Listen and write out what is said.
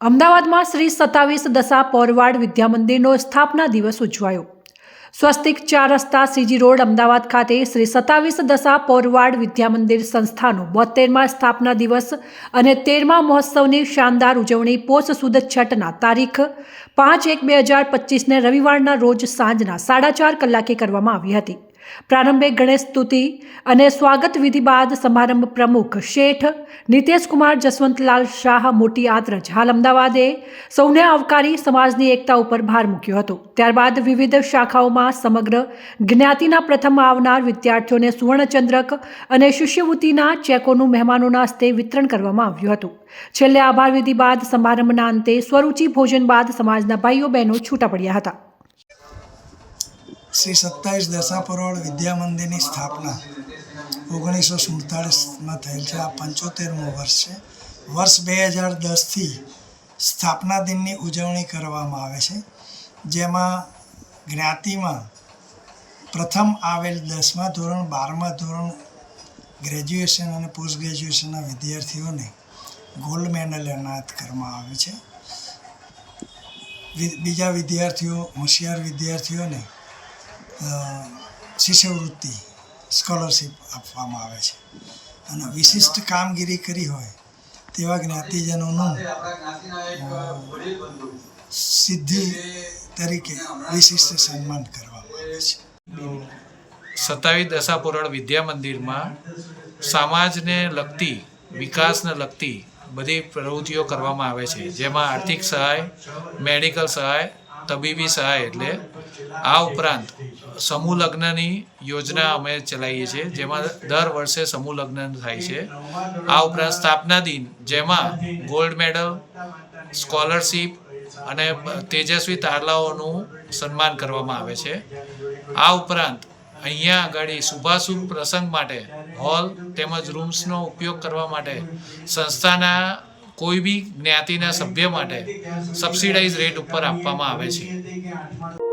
અમદાવાદમાં શ્રી સત્તાવીસ દશા પૌરવાડ વિદ્યામંદિરનો સ્થાપના દિવસ ઉજવાયો. સ્વસ્તિક ચાર રસ્તા સીજી રોડ અમદાવાદ ખાતે શ્રી સત્તાવીસ દશા પૌરવાડ વિદ્યામંદિર સંસ્થાનો બોતેરમા સ્થાપના દિવસ અને તેરમા મહોત્સવની શાનદાર ઉજવણી પોષ સુદ છઠના તારીખ પાંચ એક બે હજાર પચીસને રવિવારના રોજ સાંજના સાડા ચાર કલાકે કરવામાં આવી હતી. પ્રારંભે ગણેશ સ્તુતિ અને સ્વાગત વિધિ બાદ સમારંભ પ્રમુખ શેઠ નિતેશકુમાર જસવંતલાલ શાહ મોટી આદરજ હાલ અમદાવાદે સૌને આવકારી સમાજની એકતા ઉપર ભાર મૂક્યો હતો. ત્યારબાદ વિવિધ શાખાઓમાં સમગ્ર જ્ઞાતિના પ્રથમ આવનાર વિદ્યાર્થીઓને સુવર્ણચંદ્રક અને શિષ્યવૃત્તિના ચેકોનું મહેમાનોના હસ્તે વિતરણ કરવામાં આવ્યું હતું. છેલ્લે આભાર વિધિ બાદ સમારંભના અંતે સ્વરૂચિ ભોજન બાદ સમાજના ભાઈઓ બહેનો છૂટા પડ્યા હતા. શ્રી સત્તાવીસ દશાપરોળ વિદ્યા મંદિરની સ્થાપના ઓગણીસો સુડતાળીસમાં થયેલ છે. આ પંચોતેરમું વર્ષ છે. વર્ષ બે હજાર દસથી સ્થાપના દિનની ઉજવણી કરવામાં આવે છે. જેમાં જ્ઞાતિમાં પ્રથમ આવેલ દસમા ધોરણ, બારમા ધોરણ ગ્રેજ્યુએશન અને પોસ્ટ ગ્રેજ્યુએશનના વિદ્યાર્થીઓને ગોલ્ડ મેડલ એનાયત કરવામાં આવે છે. બીજા વિદ્યાર્થીઓ, હોશિયાર વિદ્યાર્થીઓને શિષ્યવૃત્તિ સ્કોલરશીપ આપવામાં આવે છે. અને વિશિષ્ટ કામગીરી કરી હોય તેવા જ્ઞાતિજનોનું સિદ્ધિ તરીકે વિશિષ્ટ સન્માન કરવામાં આવે છે. સત્તાવીસ દશાપુરાણ વિદ્યા મંદિરમાં સમાજને લગતી, વિકાસને લગતી બધી પ્રવૃત્તિઓ કરવામાં આવે છે. જેમાં આર્થિક સહાય, મેડિકલ સહાય, તબીબી સહાય એટલે આ ઉપરાંત સમૂહ લગ્નની યોજના અમે ચલાવીએ છીએ, જેમાં દર વર્ષે સમૂહ લગ્ન થાય છે. આ ઉપરાંત સ્થાપના દિન, જેમાં ગોલ્ડ મેડલ, સ્કોલરશીપ અને તેજસ્વી તારલાઓનું સન્માન કરવામાં આવે છે. આ ઉપરાંત અહીંયા આગળ શુભાશુભ પ્રસંગ માટે હોલ તેમજ રૂમ્સનો ઉપયોગ કરવા માટે સંસ્થાના કોઈ બી જ્ઞાતિના સભ્ય માટે સબસિડાઇઝ રેટ ઉપર આપવામાં આવે છે.